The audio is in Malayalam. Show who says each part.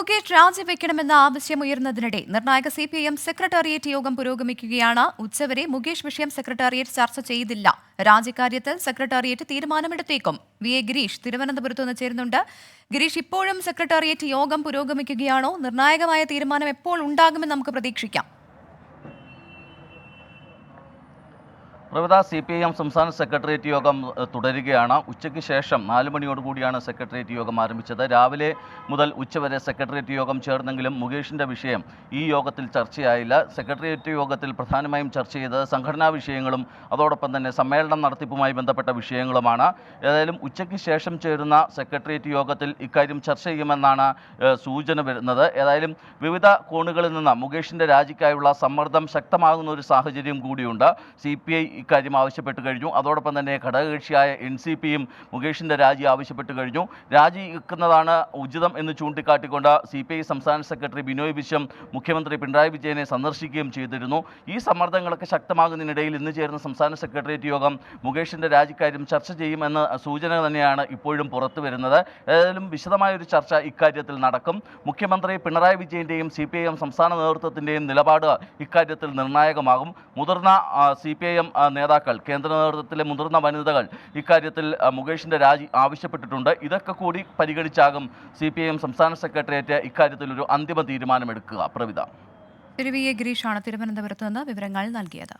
Speaker 1: മുകേഷ് രാജിവെക്കണമെന്ന ആവശ്യം ഉയർന്നതിനിടെ നിർണായക C P I M secretariat യോഗം പുരോഗമിക്കുകയാണ്. ഉച്ചവരെ മുകേഷ് വിഷയം സെക്രട്ടേറിയറ്റ് ചർച്ച ചെയ്തില്ല. രാജിക്കാര്യത്തിൽ സെക്രട്ടേറിയറ്റ് തീരുമാനമെടുത്തേക്കും. വി. എ. ഗിരീഷ് തിരുവനന്തപുരത്ത് നിന്ന് ചേരുന്നുണ്ട്. ഗിരീഷ് ഇപ്പോഴും സെക്രട്ടേറിയറ്റ് യോഗം പുരോഗമിക്കുകയാണോ? നിർണായകമായ തീരുമാനം എപ്പോൾ ഉണ്ടാകുമെന്ന് നമുക്ക് പ്രതീക്ഷിക്കാം.
Speaker 2: പ്രവിധ സി പി ഐ എം സംസ്ഥാന സെക്രട്ടേറിയറ്റ് യോഗം തുടരുകയാണ്. ഉച്ചയ്ക്ക് ശേഷം നാല് മണിയോടുകൂടിയാണ് സെക്രട്ടേറിയറ്റ് യോഗം ആരംഭിച്ചത്. രാവിലെ മുതൽ ഉച്ചവരെ സെക്രട്ടേറിയറ്റ് യോഗം ചേർന്നെങ്കിലും മുകേഷിന്റെ വിഷയം ഈ യോഗത്തിൽ ചർച്ചയായില്ല. സെക്രട്ടേറിയറ്റ് യോഗത്തിൽ പ്രധാനമായും ചർച്ച ചെയ്തത് സംഘടനാ വിഷയങ്ങളും അതോടൊപ്പം തന്നെ സമ്മേളനം നടത്തിപ്പുമായി ബന്ധപ്പെട്ട വിഷയങ്ങളുമാണ്. ഏതായാലും ഉച്ചയ്ക്ക് ശേഷം ചേരുന്ന സെക്രട്ടേറിയറ്റ് യോഗത്തിൽ ഇക്കാര്യം ചർച്ച ചെയ്യുമെന്നാണ് സൂചന വരുന്നത്. ഏതായാലും വിവിധ കോണുകളിൽ നിന്ന് മുകേഷിന്റെ രാജിക്കായുള്ള സമ്മർദ്ദം ശക്തമാകുന്ന ഒരു സാഹചര്യം കൂടിയുണ്ട്. സി ഇക്കാര്യം ആവശ്യപ്പെട്ട് കഴിഞ്ഞു. അതോടൊപ്പം തന്നെ ഘടകകക്ഷിയായ എൻ സി പിയും മുകേഷിന്റെ രാജി ആവശ്യപ്പെട്ട് കഴിഞ്ഞു. രാജി വെക്കുന്നതാണ് ഉചിതം എന്ന് ചൂണ്ടിക്കാട്ടിക്കൊണ്ട് സി പി ഐ സംസ്ഥാന സെക്രട്ടറി ബിനോയ് വിശ്വം മുഖ്യമന്ത്രി പിണറായി വിജയനെ സന്ദർശിക്കുകയും ചെയ്തിരുന്നു. ഈ സമ്മർദ്ദങ്ങളൊക്കെ ശക്തമാകുന്നതിനിടയിൽ ഇന്ന് ചേർന്ന സംസ്ഥാന സെക്രട്ടേറിയറ്റ് യോഗം മുകേഷിന്റെ രാജിക്കാര്യം ചർച്ച ചെയ്യുമെന്ന സൂചന തന്നെയാണ് ഇപ്പോഴും പുറത്തു വരുന്നത്. ഏതായാലും വിശദമായൊരു ചർച്ച ഇക്കാര്യത്തിൽ നടക്കും. മുഖ്യമന്ത്രി പിണറായി വിജയന്റെയും സി പി ഐ എം സംസ്ഥാന നേതൃത്വത്തിന്റെയും നിലപാട് ഇക്കാര്യത്തിൽ നിർണായകമാകും. മുതിർന്ന സി പി ഐ എം നേതാക്കൾ കേന്ദ്ര നേതൃത്വത്തിലെ മുതിർന്ന വനിതകൾ ഇക്കാര്യത്തിൽ മുകേഷിന്റെ രാജി ആവശ്യപ്പെട്ടിട്ടുണ്ട്. ഇതൊക്കെ കൂടി പരിഗണിച്ചാകും സി പി ഐ എം സംസ്ഥാന സെക്രട്ടേറിയറ്റ് ഇക്കാര്യത്തിൽ ഒരു അന്തിമ തീരുമാനമെടുക്കുക.
Speaker 1: എ ഗിരീഷാണ് തിരുവനന്തപുരത്ത് നിന്ന് വിവരങ്ങൾ നൽകിയത്.